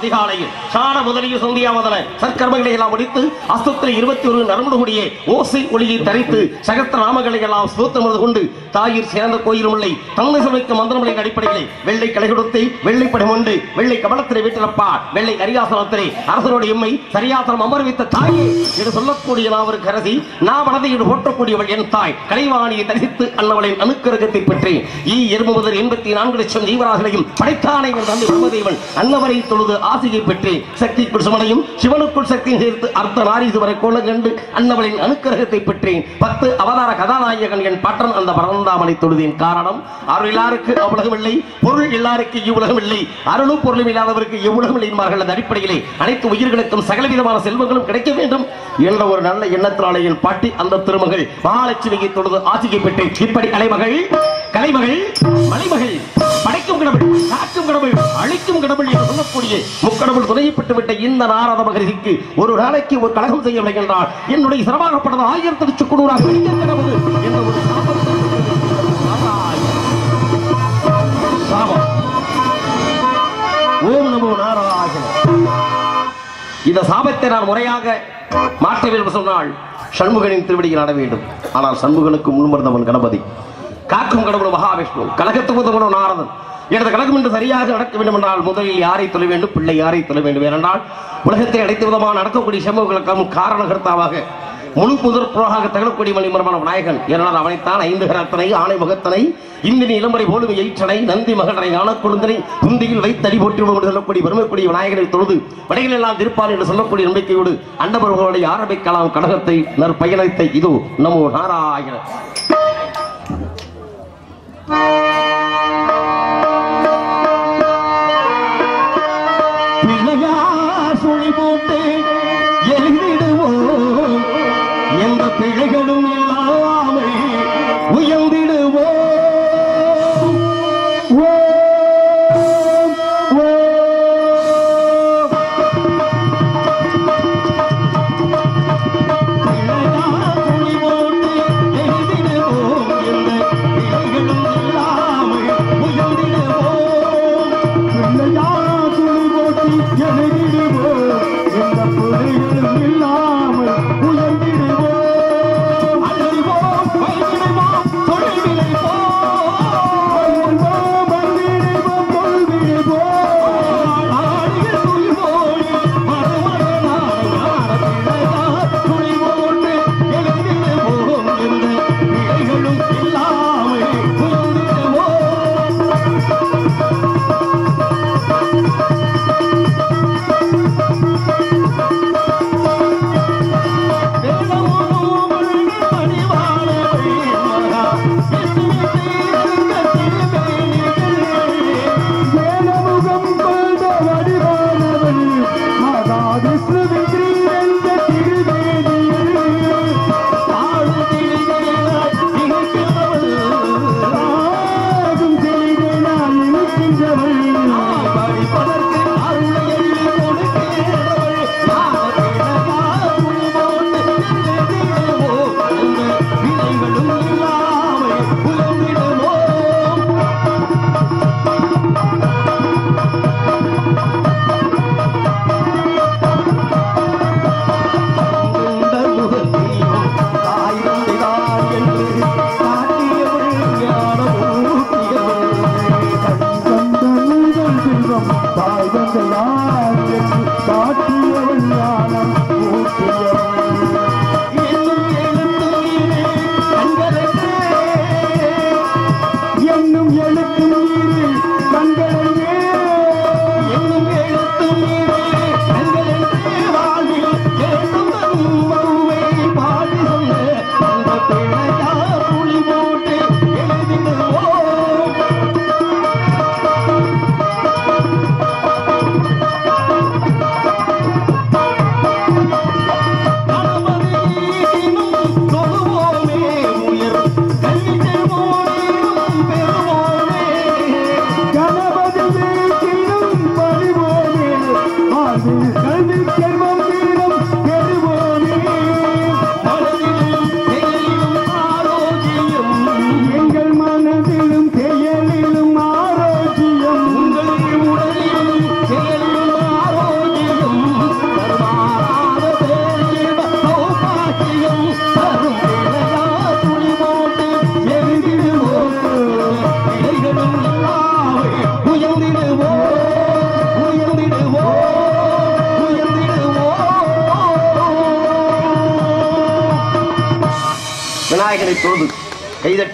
அதிகாலையில் சாண முதலிய முதல சற்கர்மங்களை எல்லாம் முடித்து அஸ்தத்தில் இருபத்தி ஒரு நரம்புடைய ஓசை ஒளியை தரித்து சகஸ்த நாமங்களை எல்லாம் ஸ்தோத்திரமது கொண்டு தாயிர் சேர்ந்த கோயிலும் இல்லை தந்தை சபைக்கு மந்திரங்களின் அடிப்படையில் வெள்ளை கலை கொடுத்து வெள்ளை படம் உண்டு. வெள்ளை கவனத்திலே வீட்டிலப்பா வெள்ளை கரியாசனத்திலே அரசனுடைய எம்மை சரியாசனம் அமர்வித்த தாயே என்று சொல்லக்கூடிய நான் ஒரு கரசி நான் மனதை என்று போற்றக்கூடியவள் என் தாய். கலைவாணியை தரிசித்து அன்னவளின் அணுக்கருகத்தை பற்றி ஈ எறும்பு முதல் எண்பத்தி நான்கு லட்சம் ஜீவராசிகளையும் படைத்தானை என்று தந்தை பிரம்மதேவன் அன்னவரை தொழுது ஆசையை பெற்று சக்திக்குள் சுமனையும் சிவனுக்குள் சக்தியும் சேர்த்து அர்த்த நாரீசுவரை கோலம் கண்டு அன்னவளின் அனுக்கிரகத்தை பெற்றேன். பத்து அவதார கதாநாயகன் என் பாட்டன் அந்த பரந்தாமனை தொழுதின். காரணம் அருள் எல்லாருக்கு அவ்வுலகம் இல்லை பொருள் எல்லாருக்கு இவ்வுலகம் இல்லை அருளும் பொருளும் இல்லாதவருக்கு எவ்வுலகம் இல்லை என்பார்கள். அந்த அடிப்படையிலே அனைத்து உயிர்களுக்கும் சகலவிதமான செல்வங்களும் கிடைக்க வேண்டும் என்ற ஒரு நல்ல எண்ணத்தினாலே என் பாட்டி அந்த திருமகள் மகாலட்சுமியை தொழுது ஆசியை பெற்றேன். இப்படி கலைமகள் கலைமகள் மலைமகள் படைக்கும் கடவுள் காக்கும் கடவுள் அழிக்கும் கடவுள் என்று சொல்லக்கூடிய முக்கடவுள் புதையப்பட்டு விட்ட இந்த நாரத மகரிசிக்கு ஒரு நாளைக்கு ஒரு கழகம் செய்யவில்லை என்றால் என்னுடைய சிரமாகப்பட்டது ஆயிரத்தி சுக்குநூறாக அழிக்க கடவுள் என்ற ஒரு சாபம். ஓம் நமோ நாராயண. இந்த சாபத்தை நான் முறையாக மாற்ற வேண்டும் சொன்னால் சண்முகனின் திருவடியில் நட வேண்டும். ஆனால் சண்முகனுக்கு முன்மருந்தவன் கணபதி. காக்கும் கடவுள் மகாவிஷ்ணு. கழகத்துக்கு உதவணும் நாரதன். எனது கழகம் என்று சரியாக நடக்க வேண்டும் என்றால் முதலில் யாரை தொழ வேண்டும் பிள்ளை யாரை தொழ வேண்டும் ஏனென்றால் உலகத்தை அனைத்து விதமாக நடக்கக்கூடிய சம்பவங்களுக்கும் காரணகர்த்தாவாக முழு புதர் புறாக தகழக்கூடிய மணிமரமான விநாயகன். ஏனால் அவனைத்தான் ஐந்து கரத்தனை ஆணை முகத்தனை இந்தினி இளம்பரை போலும் எயிற்றனை நந்தி மகனை ஆனக்குழுந்தனை குந்தியில் வைத்து அடி போட்டி என்று சொல்லக்கூடிய பெருமைக்கூடிய விநாயகனை தொழுது வடைகள் எல்லாம் திருப்பார் என்று சொல்லக்கூடிய நம்பிக்கையோடு அண்டபர்களுடைய ஆரம்பிக்கலாம் கடகத்தை நற்பயணத்தை இதோ நமோ நாராயணன் Bye.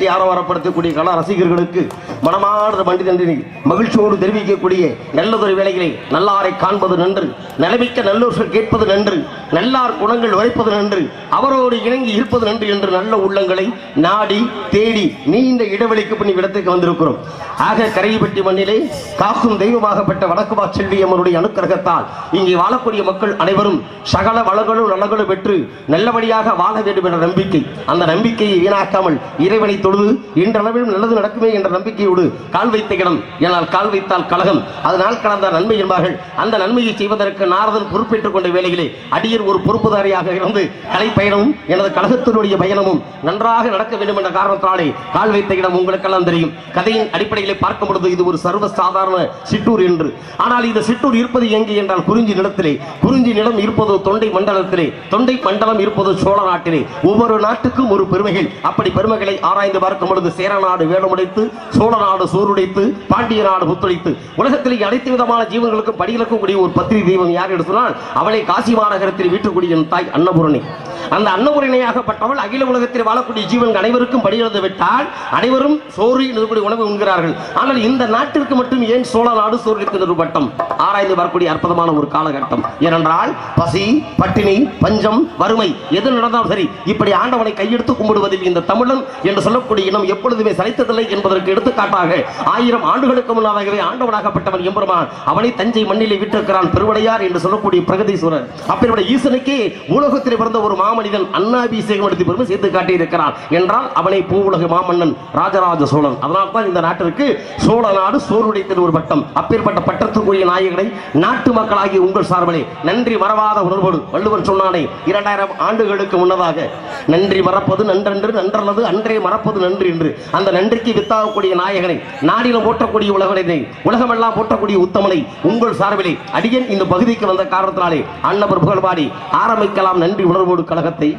கைதட்டி ஆரவாரப்படுத்தக்கூடிய கலா ரசிகர்களுக்கு மனமார்ந்த பண்டிதன்றி மகிழ்ச்சியோடு தெரிவிக்கக்கூடிய நல்லதொரு வேலைகளை நல்லாரை காண்பது நன்று. நிலைமிக்க நல்லோர்கள் கேட்பது நன்று நல்லார் குணங்கள் உழைப்பது நன்று அவரோடு இணங்கி இருப்பது நன்று என்று நல்ல உள்ளங்களை நாடி தேடி நீண்ட இடைவெளிக்கு பின் இடத்துக்கு வந்திருக்கிறோம். ஆக கரையப்பட்டி மண்ணிலே காக்கும் தெய்வமாகப்பட்ட வடக்கு செல்வி அம்மனுடைய அனுக்கிரகத்தால் இங்கே வாழக்கூடிய மக்கள் அனைவரும் சகல வளங்களும் நலங்களும் பெற்று நல்லபடியாக வாழ வேண்டும் என்ற நம்பிக்கை. அந்த நம்பிக்கையை வீணாக்காமல் இறைவனை தொழுது இன்றளவிலும் நல்லது நடக்குமே என்ற நம்பிக்கையோடு கால் வைத்த இடம். என்னால் கால் வைத்தால் கழகம் அதனால் கடந்த நன்மை என்பார்கள். அந்த நன்மையை செய்வதற்கு நாரதன் பொறுப்பேற்றுக் கொண்ட வேளையிலே அடியர் ஒரு பொறுப்புதாரியாக இருந்து கலை பயணமும் எனது கழகத்தினுடைய பயணமும் நன்றாக நடக்க வேண்டும் என்ற காரணத்தாலே கால் வைத்த இடம் உங்களுக்கெல்லாம் தெரியும். கதையின் அடிப்படையிலே பார்க்கும் பொழுது இது ஒரு சர்வ சாதாரண சிற்றூர் என்று. ஆனால் இந்த சிற்றூர் இருப்பது எங்கே என்றால் குறிஞ்சி நிலத்திலே. குறிஞ்சி நிலம் இருப்பது தொண்டை மண்டலத்திலே. தொண்டை மண்டலம் இருப்பது சோழ நாட்டிலே. ஒவ்வொரு நாட்டுக்கும் ஒரு பெருமைகள். அப்படி பெருமைகளை ஆராய்ந்து பார்க்கும் பொழுது சேர நாடு வேடமுடைத்து சோழ நாடு சோறுடைத்து பாண்டிய நாடு ஒத்துழைத்து உலகத்திலே அனைத்து விதமான ஜீவன்களுக்கும் படிகளுக்கும் கூடிய ஒரு பத்திரி தெய்வம் யார் என்று சொன்னால் அவளை காசி மாநகரத்தில் வீட்டுக்குடியின் தாய் அன்னபூரணி. அந்த அன்னபூரணியாகப்பட்டவள் அகில உலகத்தில் வாழக்கூடிய ஜீவன் அனைவருக்கும் படியிழந்து விட்டால் அனைவரும் சோறு என்று உணவு உண்கிறார்கள். ஆனால் இந்த நாட்டிற்கு மட்டும் ஏன் சோழ நாடு சோறு நிறுவட்டம் ஆராய்ந்து வரக்கூடிய அற்புதமான ஒரு காலகட்டம். ஏனென்றால் பசி பட்டினி பஞ்சம் வறுமை எது நடந்தாலும் சரி இப்படி ஆண்டவனை கையெடுத்து கும்பிடுவதில் இந்த தமிழன் என்று சொல்லக்கூடிய இனம் எப்பொழுதுமே சலித்ததில்லை என்பதற்கு எடுத்துக்காட்டாக ஆயிரம் ஆண்டுகளுக்கு முன்னதாகவே ஆண்டவனாகப்பட்டவன் எம்பெருமான். அவனை தஞ்சை மண்ணிலே விட்டிருக்கிறான் பெருவடையார் என்று சொல்லக்கூடிய பிரகதீஸ்வரர். அப்பேற்பட்ட ஈசனுக்கே உலகத்தில் பிறந்த ஒரு மாமனிதன் அண்ணாபிஷேகம் எடுத்து பெருமை சேர்த்து காட்டியிருக்கிறான் என்றால் அவனை பூவுலக மாமன்னன் ராஜராஜ சோழன். அதனால் தான் இந்த நாட்டிற்கு சோழ நாடு சோருடைத்தின் ஒரு பட்டம். அப்பேற்பட்ட பட்டத்துக்குரிய நாயகனை நாட்டு மக்களாகிய உங்கள் சார்பிலே நன்றி மறவாத உணர்வோடு வள்ளுவர் சொன்னானே இரண்டாயிரம் ஆண்டுகளுக்கு முன்னதாக. நன்றி மறப்பது நன்றன்று நன்றல்லது அன்றே மறப்பது நன்றி என்று. அந்த நன்றிக்கு வித்தாகக்கூடிய நாயகனை நாடிலும் போற்றக்கூடிய உலகனை உலகமெல்லாம் போற்றக்கூடிய உத்தமனை உங்கள் சார்பிலே அடியன் இந்த பகுதி பகுதிக்கு வந்த காரணத்தினாலே அன்னவர் புகழ்பாடி ஆரம்பிக்கலாம் நன்றி உணர்வோடு கழகத்தை.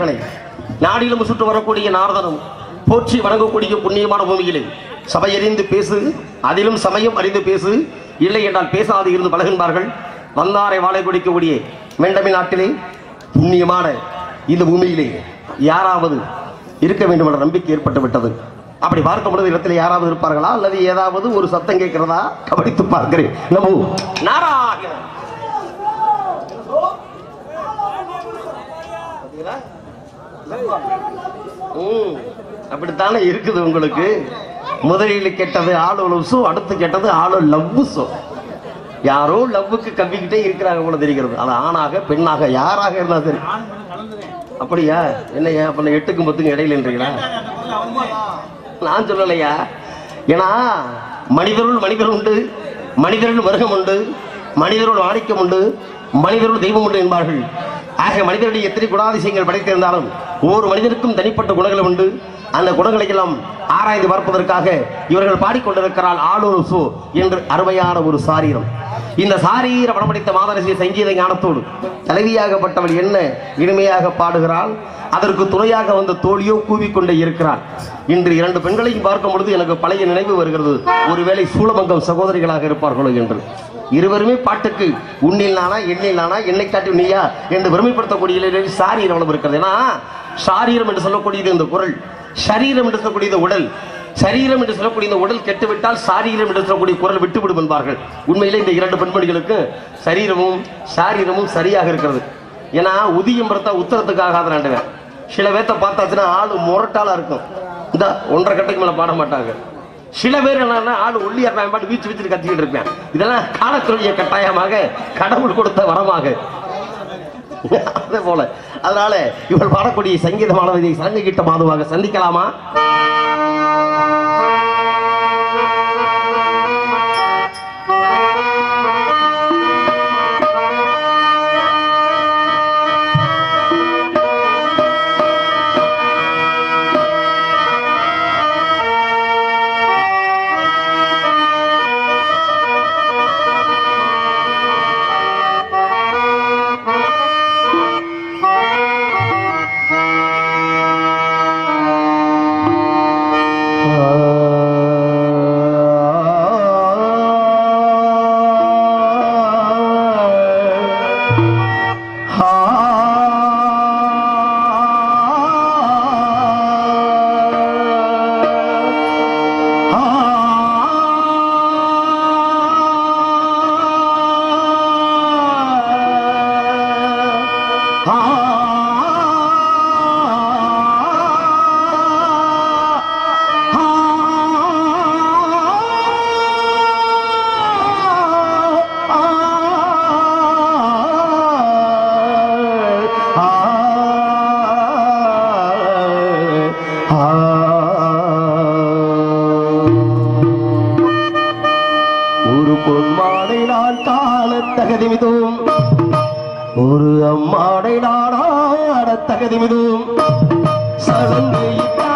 இறைவனை நாடிலும் சுற்று வரக்கூடிய நாரதனும் போற்றி வணங்கக்கூடிய புண்ணியமான பூமியிலே சபை அறிந்து பேசு அதிலும் சமயம் அறிந்து பேசு இல்லை என்றால் பேசாது இருந்து பழகின்பார்கள். வந்தாரை வாழை குடிக்கக்கூடிய மெண்டமி நாட்டிலே புண்ணியமான இந்த பூமியிலே யாராவது இருக்க வேண்டும் என்ற நம்பிக்கை ஏற்பட்டு விட்டது. அப்படி பார்க்க முடியாத இடத்துல யாராவது இருப்பார்களா? அல்லது ஏதாவது ஒரு சத்தம் கேட்கிறதா? கவனித்து பார்க்கிறேன். நமோ நாராயணன். ம், அப்படித்தானே இருக்குது உங்களுக்கு? முதலில் கெட்டது ஆளு லவ்ஸோ அடுத்து கெட்டது ஆளு லவ்ஸோ யாரோ லவ்வுக்கு கம்பிக்கிட்டே இருக்கிறாங்க போல தெரிகிறது. அது ஆணாக பெண்ணாக யாராக இருந்தா சரி. அப்படியா? என்னய்யா அப்ப எட்டுக்கும் பத்துக்கும் இடையில என்றீங்களா நான் சொல்லலையா? ஏன்னா மனிதருள் மனிதர் உண்டு மனிதருள் மிருகம் உண்டு மனிதருள் ஆணிக்கம் உண்டு மனிதருள் தெய்வம் உண்டு என்பார்கள். ஆக மனிதனுடைய எத்தனை குணாதிசயங்கள் படைத்திருந்தாலும் ஒவ்வொரு மனிதனுக்கும் தனிப்பட்ட குணங்கள் உண்டு. அந்த குணங்களை எல்லாம் ஆராய்ந்து பார்ப்பதற்காக இவர்கள் பாடிக்கொண்டிருக்கிறாள் ஆளொரு சோ என்று அருமையான ஒரு சாரீரம். இந்த சாரீர படமடித்த மாதரசி சங்கீத ஞானத்தோடு தலைவியாகப்பட்டவள் என்ன இனிமையாக பாடுகிறாள்? அதற்கு துணையாக வந்த தோழியோ கூவிக்கொண்டே இருக்கிறாள். இன்று இரண்டு பெண்களையும் பார்க்கும் பொழுது எனக்கு பழைய நினைவு வருகிறது. ஒருவேளை சூளமங்கம் சகோதரிகளாக இருப்பார்களோ என்று. இருவருமே பாட்டுக்கு உன்னில் நானா எண்ணில் நானா என்னை காட்டி நீயா என்று பெருமைப்படுத்தக்கூடிய சாரீரம் அவ்வளவு இருக்கிறது? ஏன்னா சாரீரம் என்று சொல்லக்கூடியது இந்த குரல். சரீரம் என்று சொல்லக்கூடியது உடல். சரீரம் என்று சொல்லக்கூடிய இந்த உடல் கெட்டுவிட்டால் சாரீரம் என்று சொல்லக்கூடிய குரல் விட்டுவிடும் என்பார்கள். உண்மையிலே இந்த இரண்டு பெண்மணிகளுக்கு சரீரமும் சாரீரமும் சரியாக இருக்கிறது. ஏன்னா உதியம் பார்த்தா உத்தரத்துக்காக ஆதரண்டவன் சில பேர்த்த பார்த்தாச்சுன்னா ஆள் முரட்டாளா இருக்கும். இந்த ஒன்றரை கட்டைக்கு மேல பாட மாட்டாங்க. சில பேர் என்னன்னா ஆள் ஒல்லியா இருப்பான் பாட்டு வீச்சு வீச்சு கத்திக்கிட்டு இருப்பேன். இதெல்லாம் காலத்துடைய கட்டாயமாக கடவுள் கொடுத்த வரமாக. அதே போல அதனால இவள் பாடக்கூடிய சங்கீத மாணவதியை சங்க கிட்ட மாதுவாக சந்திக்கலாமா? ஒரு பொன்மாடை நான் காண தகுதிமிதும் ஒரு அம்மாடை நான் ஆட தகுதிமிதும் சலங்கையிட்டாள்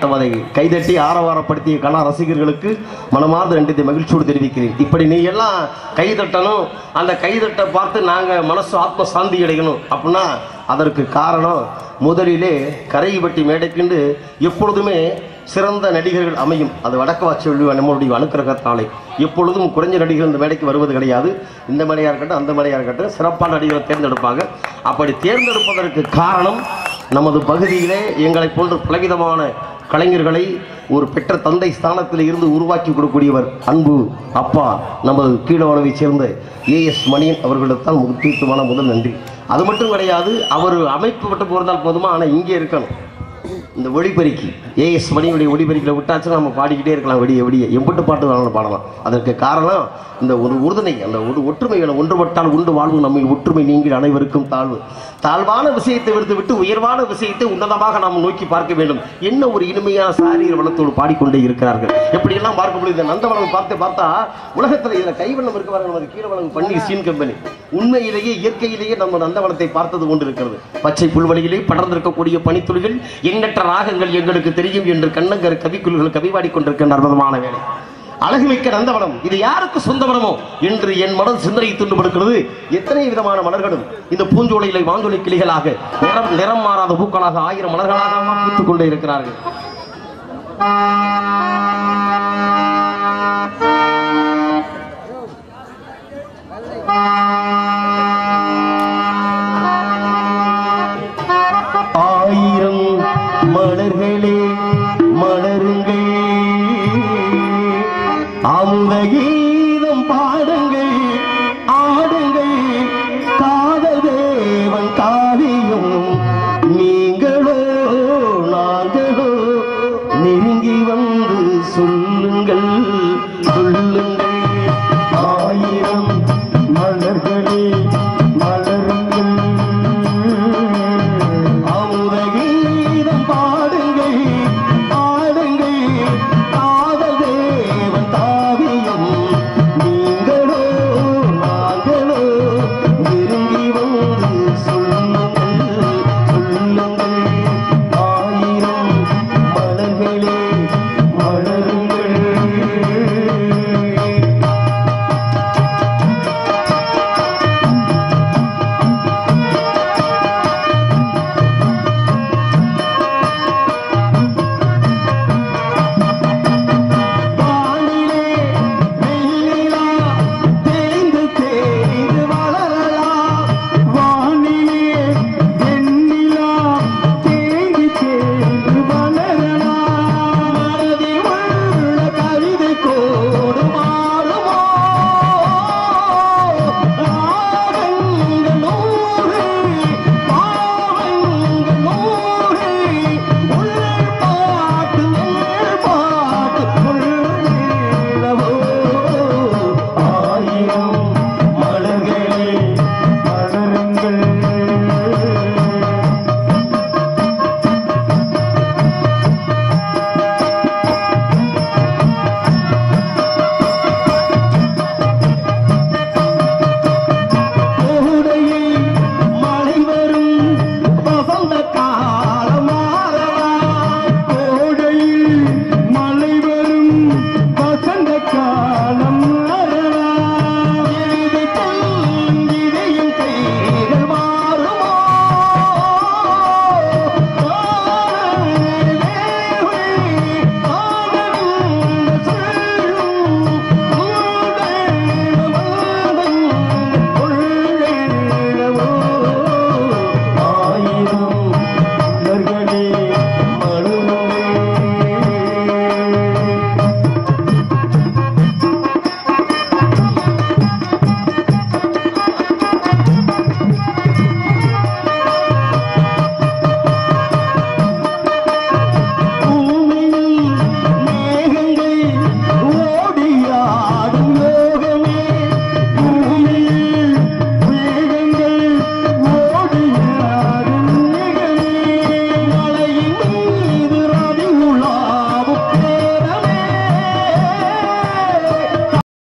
கட்டவதை அதை கைதட்டி ஆரவாரப்படுத்திய கலா ரசிகர்களுக்கு மனமார்ந்த நன்றி மகிழ்ச்சியோடு தெரிவிக்கிறேன். இப்படி நீ எல்லாம் கைதட்டணும். அந்த கைதட்டை பார்த்து நாங்கள் மனசு ஆத்ம சாந்தி அடையணும். அப்படின்னா அதற்கு காரணம் முதலிலே கரைபட்டி மேடைக்குண்டு எப்பொழுதுமே சிறந்த நடிகர்கள் அமையும். அது வடக்கு வாட்சி நம்மளுடைய அனுக்கிரகத்தாலே. எப்பொழுதும் குறைஞ்ச நடிகர்கள் இந்த மேடைக்கு வருவது கிடையாது. இந்த மேடையாக இருக்கட்டும் அந்த மேடையாக இருக்கட்டும் சிறப்பான நடிகரை தேர்ந்தெடுப்பாங்க. அப்படி தேர்ந்தெடுப்பதற்கு காரணம் நமது பகுதியிலே எங்களை போன்ற பலவிதமான கலைஞர்களை ஒரு பெற்ற தந்தை ஸ்தானத்தில் இருந்து உருவாக்கி கொடுக்கக்கூடியவர் அன்பு அப்பா நமது கீழவனவை சேர்ந்த ஏஎஸ் மணியன் அவர்களிடத்தான் முக்கியத்துவமான முதல் நன்றி. அது மட்டும் கிடையாது அவர் அமைப்பு மட்டும் பிறந்தால் போதுமா? ஆனால் இங்கே இருக்கணும். இந்த ஒளிபெருக்கி ஏஎஸ் மணியுடைய ஒளிபெருக்கில் விட்டாச்சுன்னா நம்ம பாடிக்கிட்டே இருக்கலாம் வெடிய வெடிய. எம்பிட்டு பாட்டு வேணாலும் பாடலாம். அதற்கு காரணம் இந்த ஒரு உறுதுணை அந்த ஒரு ஒற்றுமைகளை ஒன்றுபட்டால் உண்டு வாழ்வு நம்மை ஒற்றுமை நீங்கள் அனைவருக்கும் தாழ்வு. தாழ்வான விஷயத்தை விடுத்து விட்டு உயர்வான விஷயத்தை உன்னதமாக நாம் நோக்கி பார்க்க வேண்டும். என்ன ஒரு இனிமையான சாரீர வளத்தோடு பாடிக்கொண்டே இருக்கிறார்கள். எப்படியெல்லாம் பார்க்க முடியுது இந்த நந்தவனம் பார்த்து பார்த்தா உலகத்தில் இதில் கைவண்ணம் இருக்க பாருங்க நமது கீழவனம் பண்ணி சீன் கம்பெனி. உண்மையிலேயே இயற்கையிலேயே நம்ம நந்தவனத்தை பார்த்தது கொண்டு இருக்கிறது. பச்சை புல்வெளியிலே படர்ந்திருக்கக்கூடிய பனித்துளிகள் எண்ணற்ற ராகங்கள் எங்களுக்கு தெரியும் என்று கண்ணங்கர் கவிக்குள்கள் கவிவாடி கொண்டிருக்கின்ற அற்புதமான வேலை. அழகுமிக்க நந்தவனம். இது யாருக்கு சொந்த வனமோ என்று என் மனம் சிந்தனை துண்டுபடுகிறது எத்தனை விதமான மலர்களும் இந்த பூஞ்சோலையிலே வாஞ்சொலி கிளிகளாக நிறம் நிறம் மாறாத பூக்களாக ஆயிரம் மலர்களாக பூத்துக் கொண்டே இருக்கிறார்கள்.